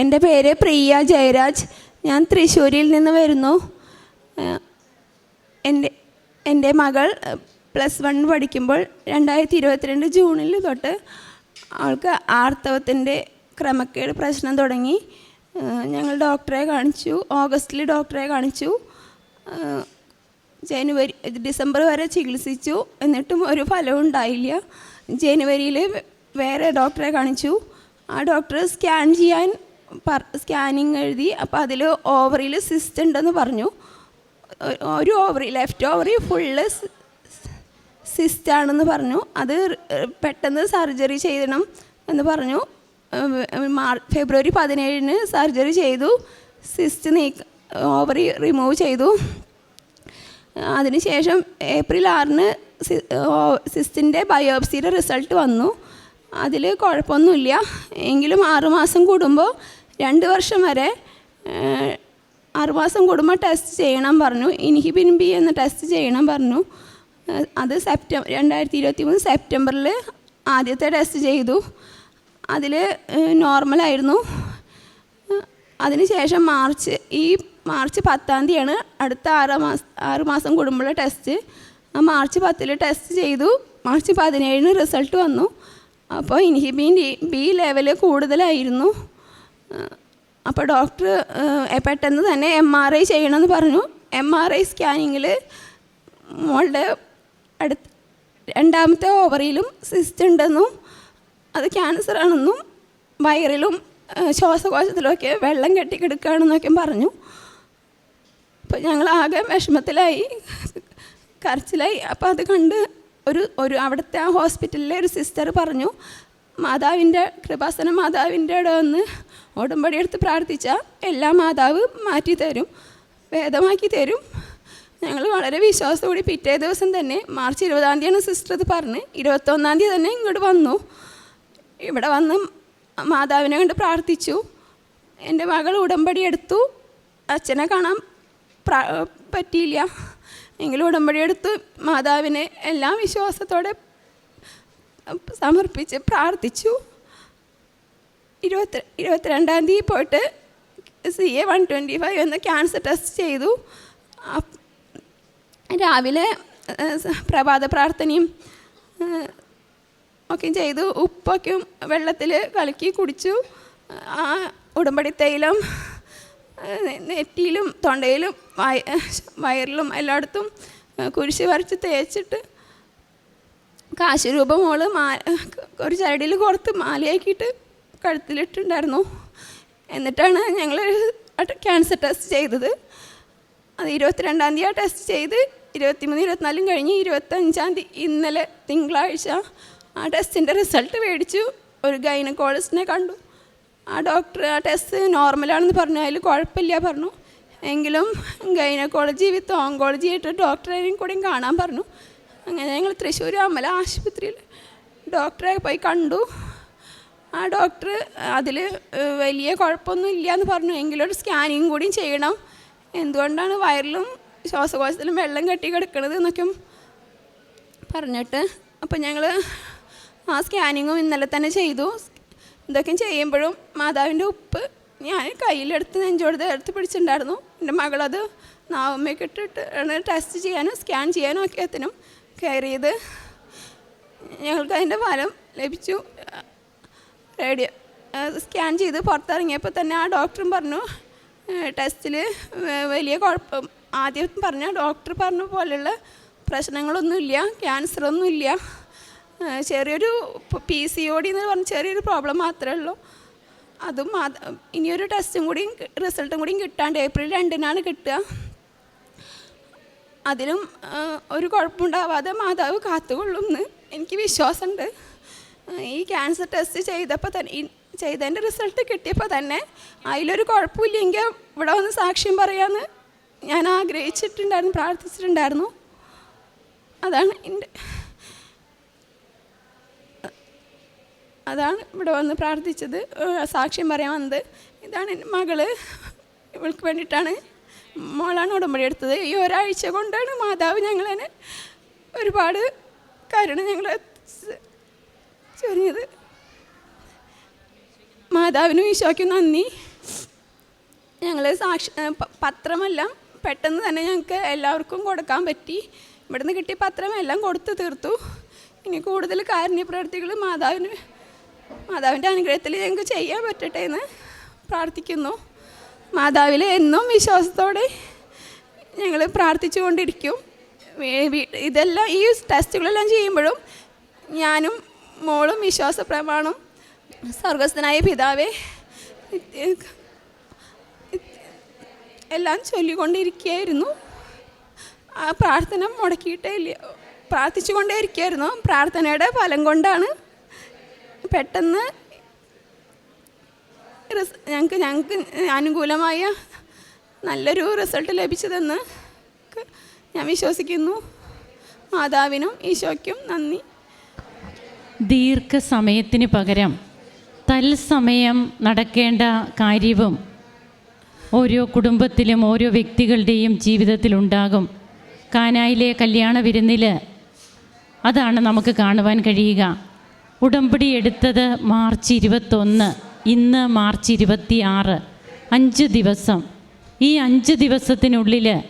എന്റെ പേര് പ്രിയ ജയരാജ്. ഞാൻ തൃശ്ശൂരിൽ നിന്ന് വരുന്നു. എന്റെ എന്റെ മകൾ പ്ലസ് വൺ പഠിക്കുമ്പോൾ രണ്ടായിരത്തി ഇരുപത്തിരണ്ട് ജൂണിൽ തൊട്ട് അവൾക്ക് ആർത്തവത്തിന്റെ ക്രമക്കേട് പ്രശ്നം തുടങ്ങി. ഞങ്ങൾ ഡോക്ടറെ കാണിച്ചു. ഓഗസ്റ്റിൽ ഡോക്ടറെ കാണിച്ചു. ജനുവരി ഡിസംബർ വരെ ചികിത്സിച്ചു. എന്നിട്ടും ഒരു ഫലവും ഉണ്ടായില്ല. ജനുവരിയിൽ വേറെ ഡോക്ടറെ കാണിച്ചു. ആ ഡോക്ടർ സ്കാൻ ചെയ്യാൻ സ്കാനിങ് എഴുതി അപ്പോൾ അതിൽ ഓവറിൽ സിസ്റ്റ് ഉണ്ടെന്ന് പറഞ്ഞു. ഒരു ovary left ovary full cyst ആണെന്ന് പറഞ്ഞു. അത് പെട്ടെന്ന് സർജറി ചെയ്യണം എന്ന് പറഞ്ഞു. മാർ- ഫെബ്രുവരി പതിനേഴിന് സർജറി ചെയ്തു. സിസ്റ്റ് നീക്ക ഓവറി റിമൂവ് ചെയ്തു. അതിനുശേഷം ഏപ്രിൽ ആറിന് സിസ്റ്റിന്റെ ബയോപ്സിയുടെ റിസൾട്ട് വന്നു. അതിൽ കുഴപ്പമൊന്നുമില്ല. എങ്കിലും ആറുമാസം കൂടുമ്പോൾ രണ്ട് വർഷം വരെ ആറു മാസം കൂടുമ്പോൾ ടെസ്റ്റ് ചെയ്യണം പറഞ്ഞു. ഇൻഹിബിൻ ബി എന്ന ടെസ്റ്റ് ചെയ്യണം പറഞ്ഞു. അത് സെപ്റ്റംബർ രണ്ടായിരത്തി ഇരുപത്തി മൂന്ന് സെപ്റ്റംബറിൽ ആദ്യത്തെ ടെസ്റ്റ് ചെയ്തു. അതിൽ നോർമലായിരുന്നു അതിനുശേഷം മാർച്ച് ഈ മാർച്ച് പത്താം തീയതിയാണ് അടുത്ത ആറ് മാസം ആറ് മാസം കൂടുമ്പോഴുള്ള ടെസ്റ്റ് ആ മാർച്ച് പത്തിൽ ടെസ്റ്റ് ചെയ്തു. മാർച്ച് പതിനേഴിന് റിസൾട്ട് വന്നു. അപ്പോൾ ഇൻഹിബിൻ ബി ലെവൽ കൂടുതലായിരുന്നു. അപ്പോൾ ഡോക്ടർ പെട്ടെന്ന് തന്നെ എം ആർ ഐ ചെയ്യണമെന്ന് പറഞ്ഞു. എം ആർ ഐ സ്കാനിങ്ങിൽ മോളുടെ അടുത്ത് രണ്ടാമത്തെ ഓവറിയിലും സിസ്റ്റ് ഉണ്ടെന്നും അത് ക്യാൻസർ ആണെന്നും വയറിലും ശ്വാസകോശത്തിലൊക്കെ വെള്ളം കെട്ടിക്കിടക്കുകയാണെന്നൊക്കെ പറഞ്ഞു. അപ്പോൾ ഞങ്ങൾ ആകെ വിഷമത്തിലായി കരച്ചിലായി. അപ്പോൾ അത് കണ്ട് ഒരു ഒരു അവിടുത്തെ ആ ഹോസ്പിറ്റലിലെ ഒരു സിസ്റ്റർ പറഞ്ഞു മാതാവിന്റെ കൃപാസന മാതാവിന്റെ അവിടെ വന്ന് ഉടമ്പടി എടുത്ത് പ്രാർത്ഥിച്ചാൽ എല്ലാ മാതാവ് മാറ്റി തരും ഭേദമാക്കി തരും. ഞങ്ങൾ വളരെ വിശ്വാസത്തോടെ പിറ്റേ ദിവസം തന്നെ മാർച്ച് ഇരുപതാം തീയതിയാണ് സിസ്റ്റർ ഇത് പറഞ്ഞ് ഇരുപത്തൊന്നാം തീയതി തന്നെ ഇങ്ങോട്ട് വന്നു. ഇവിടെ വന്ന് മാതാവിനെ കണ്ട് പ്രാർത്ഥിച്ചു. എന്റെ മകൾ ഉടമ്പടി എടുത്തു. അച്ഛനെ കാണാൻ പറ്റിയില്ല. എങ്കിലും ഉടമ്പടി എടുത്ത് മാതാവിനെ എല്ലാം വിശ്വാസത്തോടെ സമർപ്പിച്ച് പ്രാർത്ഥിച്ചു. ഇരുപത്തി ഇരുപത്തിരണ്ടാം തീയതി പോയിട്ട് C A one twenty five എന്ന ക്യാൻസർ ടെസ്റ്റ് ചെയ്തു. രാവിലെ പ്രഭാത പ്രാർത്ഥനയും ഒക്കെ ചെയ്തു. ഉപ്പൊക്കെ വെള്ളത്തിൽ കലക്കി കുടിച്ചു. ആ ഉടമ്പടി തൈലം നെറ്റിയിലും തൊണ്ടയിലും വയ വയറിലും എല്ലായിടത്തും കുരിശ് വരച്ച് തേച്ചിട്ട് മോൾ മാ ഒരു ചരടിയിൽ പുറത്ത് മാലയാക്കിയിട്ട് കഴുത്തിലിട്ടുണ്ടായിരുന്നു. എന്നിട്ടാണ് ഞങ്ങൾ ക്യാൻസർ ടെസ്റ്റ് ചെയ്തത്. അത് ഇരുപത്തിരണ്ടാം തീയതി ആ ടെസ്റ്റ് ചെയ്ത് ഇരുപത്തിമൂന്ന് ഇരുപത്തിനാലും കഴിഞ്ഞ് ഇരുപത്തഞ്ചാം തീയതി ഇന്നലെ തിങ്കളാഴ്ച ആ ടെസ്റ്റിന്റെ റിസൾട്ട് മേടിച്ചു. ഒരു ഗൈനക്കോളജിസ്റ്റിനെ കണ്ടു. ആ ഡോക്ടർ ആ ടെസ്റ്റ് നോർമലാണെന്ന് പറഞ്ഞു. അതിൽ കുഴപ്പമില്ല പറഞ്ഞു. എങ്കിലും ഗൈനക്കോളജി വിത്ത് ഓങ്കോളജി ആയിട്ട് ഡോക്ടറേയും കൂടെയും കാണാൻ പറഞ്ഞു. അങ്ങനെ ഞങ്ങൾ തൃശ്ശൂർ അമല ആശുപത്രിയിൽ ഡോക്ടറെ പോയി കണ്ടു. ആ ഡോക്ടർ അതിൽ വലിയ കുഴപ്പമൊന്നും ഇല്ല എന്ന് പറഞ്ഞു എങ്കിലൊരു സ്കാനിങ് കൂടി ചെയ്യണം. എന്തുകൊണ്ടാണ് വയറിലും ശ്വാസകോശത്തിലും വെള്ളം കെട്ടി കിടക്കണത് എന്നൊക്കെ പറഞ്ഞിട്ട് അപ്പം ഞങ്ങൾ ആ സ്കാനിങ്ങും ഇന്നലെ തന്നെ ചെയ്തു. ഇതൊക്കെ ചെയ്യുമ്പോഴും മാതാവിന്റെ ഉപ്പ് ഞാൻ കയ്യിലെടുത്ത് നെഞ്ചോട് എടുത്ത് പിടിച്ചിട്ടുണ്ടായിരുന്നു. എന്റെ മകളത് നാവമ്മയൊക്കെ ഇട്ടിട്ട് ടെസ്റ്റ് ചെയ്യാനും സ്കാൻ ചെയ്യാനും ഒക്കെ എത്തിനും കയറിയത്. ഞങ്ങൾക്ക് അതിന്റെ ഫലം ലഭിച്ചു. റേഡിയോ സ്കാൻ ചെയ്ത് പുറത്തിറങ്ങിയപ്പോൾ തന്നെ ആ ഡോക്ടറും പറഞ്ഞു ടെസ്റ്റിൽ വലിയ കുഴപ്പം. ആദ്യം പറഞ്ഞ ഡോക്ടർ പറഞ്ഞ പോലെയുള്ള പ്രശ്നങ്ങളൊന്നുമില്ല ക്യാൻസറൊന്നുമില്ല. ചെറിയൊരു പി സി ഒ ഡി എന്ന് പറഞ്ഞ ചെറിയൊരു പ്രോബ്ലം മാത്രമേ ഉള്ളൂ. അതും ഇനിയൊരു ടെസ്റ്റും കൂടിയും റിസൾട്ടും കൂടിയും കിട്ടാണ്ട് ഏപ്രിൽ രണ്ടിനാണ് കിട്ടുക. അതിലും ഒരു കുഴപ്പമുണ്ടാവാതെ മാതാവ് കാത്തുകൊള്ളുമെന്ന് എനിക്ക് വിശ്വാസമുണ്ട്. ഈ ക്യാൻസർ ടെസ്റ്റ് ചെയ്തപ്പോൾ തന്നെ ചെയ്തതിന്റെ റിസൾട്ട് കിട്ടിയപ്പോൾ തന്നെ അതിലൊരു കുഴപ്പമില്ലെങ്കിൽ ഇവിടെ വന്ന് സാക്ഷ്യം പറയാമെന്ന് ഞാൻ ആഗ്രഹിച്ചിട്ടുണ്ടായിരുന്നു പ്രാർത്ഥിച്ചിട്ടുണ്ടായിരുന്നു. അതാണ് എന്റെ അതാണ് ഇവിടെ വന്ന് പ്രാർത്ഥിച്ചത് സാക്ഷ്യം പറയാൻ വന്നത്. ഇതാണ് എന്റെ മകൾ. ഇവൾക്ക് വേണ്ടിയിട്ടാണ് മോളാണ് ഉടമ്പടി എടുത്തത്. ഈ ഒരാഴ്ച കൊണ്ടാണ് മാതാവ് ഞങ്ങളെ ഒരുപാട് കരുണ ഞങ്ങളെ ചൊരിഞ്ഞത്. മാതാവിനും ഈശോയ്ക്കും നന്ദി. ഞങ്ങൾ സാക്ഷി പത്രമെല്ലാം പെട്ടെന്ന് തന്നെ ഞങ്ങൾക്ക് എല്ലാവർക്കും കൊടുക്കാൻ പറ്റി. ഇവിടുന്ന് കിട്ടിയ പത്രമെല്ലാം കൊടുത്തു തീർത്തു. ഇനി കൂടുതൽ കാരുണ്യ പ്രവർത്തികൾ മാതാവിന് മാതാവിന്റെ അനുഗ്രഹത്തിൽ ഞങ്ങൾക്ക് ചെയ്യാൻ പറ്റട്ടെ എന്ന് പ്രാർത്ഥിക്കുന്നു. മാതാവിൽ എന്നും വിശ്വാസത്തോടെ ഞങ്ങൾ പ്രാർത്ഥിച്ചുകൊണ്ടിരിക്കും. ഇതെല്ലാം ഈ ടെസ്റ്റുകളെല്ലാം ചെയ്യുമ്പോഴും ഞാനും മോളും വിശ്വാസ പ്രമാണം സ്വർഗസ്ഥനായ പിതാവേ എല്ലാം ചൊല്ലിക്കൊണ്ടിരിക്കുകയായിരുന്നു. ആ പ്രാർത്ഥന മുടക്കിയിട്ടേ ഇല്ല. പ്രാർത്ഥിച്ചുകൊണ്ടേ ഇരിക്കുകയായിരുന്നു പ്രാർത്ഥനയുടെ ഫലം കൊണ്ടാണ് പെട്ടെന്ന് ഞങ്ങൾക്ക് ഞങ്ങൾക്ക് അനുകൂലമായ നല്ലൊരു റിസൾട്ട് ലഭിച്ചതെന്ന് ഞാൻ വിശ്വസിക്കുന്നു. മാതാവിനും ഈശോയ്ക്കും നന്ദി. ദീർഘസമയത്തിന് പകരം തത്സമയം നടക്കേണ്ട കാര്യവും ഓരോ കുടുംബത്തിലും ഓരോ വ്യക്തികളുടെയും ജീവിതത്തിലുണ്ടാകും കാനായിലെ കല്യാണ വിരുന്നിൽ അതാണ് നമുക്ക് കാണുവാൻ കഴിയുക. ഉടമ്പടി എടുത്തത് മാർച്ച് ഇരുപത്തൊന്ന് ഇന്ന് മാർച്ച് ഇരുപത്തി ആറ് അഞ്ച് ദിവസം. ഈ അഞ്ച് ദിവസത്തിനുള്ളിൽ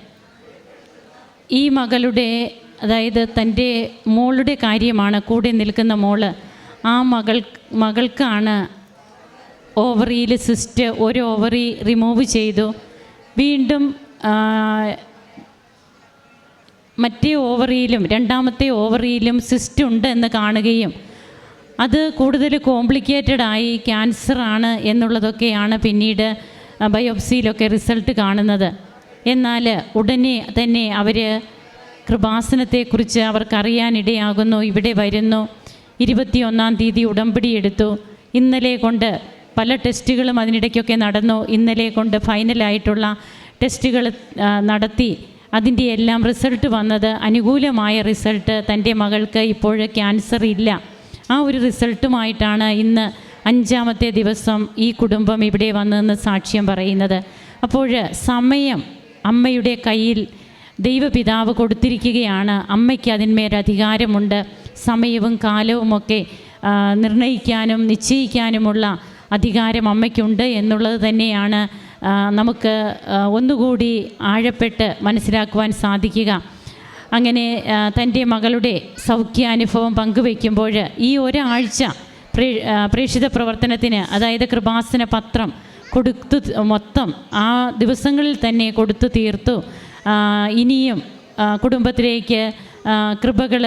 ഈ മകളുടെ അതായത് തന്റെ മോളുടെ കാര്യമാണ് കൂടെ നിൽക്കുന്ന മോൾ. ആ മകൾ മകൾക്കാണ് ഓവറിയിൽ സിസ്റ്റ് ഒരു ഓവറി റിമൂവ് ചെയ്തു. വീണ്ടും മറ്റേ ഓവറിയിലും രണ്ടാമത്തെ ഓവറിയിലും സിസ്റ്റ് ഉണ്ട് എന്ന് കാണുകയും അത് കൂടുതൽ കോംപ്ലിക്കേറ്റഡ് ആയി ക്യാൻസർ ആണ് എന്നുള്ളതൊക്കെയാണ് പിന്നീട് ബയോപ്സിയിലൊക്കെ റിസൾട്ട് കാണുന്നത്. എന്നാൽ ഉടനെ തന്നെ അവർ കൃപാസനത്തെക്കുറിച്ച് അവർക്കറിയാനിടയാകുന്നു. ഇവിടെ വരുന്നു. ഇരുപത്തിയൊന്നാം തീയതി ഉടമ്പടി എടുത്തു. ഇന്നലെ കൊണ്ട് പല ടെസ്റ്റുകളും അതിനിടയ്ക്കൊക്കെ നടന്നു. ഇന്നലെ കൊണ്ട് ഫൈനലായിട്ടുള്ള ടെസ്റ്റുകൾ നടത്തി. അതിന്റെ എല്ലാം റിസൾട്ട് വന്നത് അനുകൂലമായ റിസൾട്ട് തന്റെ മകൾക്ക് ഇപ്പോൾ ക്യാൻസർ ഇല്ല. ആ ഒരു റിസൾട്ടുമായിട്ടാണ് ഇന്ന് അഞ്ചാമത്തെ ദിവസം ഈ കുടുംബം ഇവിടെ വന്നതെന്ന് സാക്ഷ്യം പറയുന്നത്. അപ്പോൾ സമയം അമ്മയുടെ കയ്യിൽ ദൈവപിതാവ് കൊടുത്തിരിക്കുകയാണ്. അമ്മയ്ക്ക് അതിന്മേൽ അധികാരമുണ്ട്. സമയവും കാലവുമൊക്കെ നിർണയിക്കാനും നിശ്ചയിക്കാനുമുള്ള അധികാരം അമ്മയ്ക്കുണ്ട് എന്നുള്ളത് തന്നെയാണ് നമുക്ക് ഒന്നുകൂടി ആഴപ്പെട്ട് മനസ്സിലാക്കുവാൻ സാധിക്കുക. അങ്ങനെ തന്റെ മകളുടെ സൗഖ്യാനുഭവം പങ്കുവയ്ക്കുമ്പോൾ ഈ ഒരാഴ്ച പ്രേ പ്രേക്ഷിത പ്രവർത്തനത്തിന് അതായത് കൃപാസന പത്രം കൊടുത്തു മൊത്തം ആ ദിവസങ്ങളിൽ തന്നെ കൊടുത്തു തീർത്തു. ഇനിയും കുടുംബത്തിലേക്ക് കൃപകൾ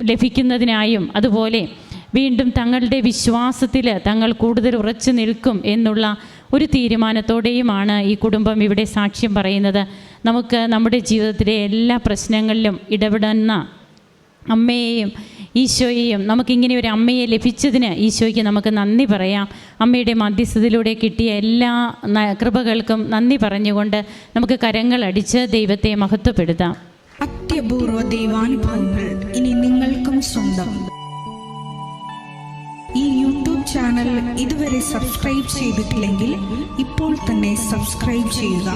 ലഭിക്കുന്നതിനായും അതുപോലെ വീണ്ടും തങ്ങളുടെ വിശ്വാസത്തിൽ തങ്ങൾ കൂടുതൽ ഉറച്ചു നിൽക്കും എന്നുള്ള ഒരു തീരുമാനത്തോടെയുമാണ് ഈ കുടുംബം ഇവിടെ സാക്ഷ്യം പറയുന്നത്. നമുക്ക് നമ്മുടെ ജീവിതത്തിലെ എല്ലാ പ്രശ്നങ്ങളിലും ഇടപെടുന്ന അമ്മയെയും ഈശോയെയും നമുക്കിങ്ങനെ ഒരു അമ്മയെ ലഭിച്ചതിന് ഈശോയ്ക്ക് നമുക്ക് നന്ദി പറയാം. അമ്മയുടെ മധ്യസ്ഥതയിലൂടെ കിട്ടിയ എല്ലാ കൃപകൾക്കും നന്ദി പറഞ്ഞുകൊണ്ട് നമുക്ക് കരങ്ങൾ അടിച്ച് ദൈവത്തെ മഹത്വപ്പെടുത്താം. അത്യപൂർവ ദൈവാനുഭവങ്ങൾ ഇനി നിങ്ങൾക്കും സ്വന്തം. ഈ യൂട്യൂബ് ചാനൽ ഇതുവരെ സബ്സ്ക്രൈബ് ചെയ്തിട്ടില്ലെങ്കിൽ ഇപ്പോൾ തന്നെ സബ്സ്ക്രൈബ് ചെയ്യുക.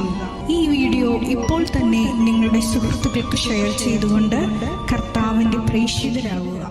ഈ വീഡിയോ ഇപ്പോൾ തന്നെ നിങ്ങളുടെ സുഹൃത്തുക്കൾക്ക് ഷെയർ ചെയ്തുകൊണ്ട് കർത്താവിന്റെ പ്രേക്ഷിതരാകുക.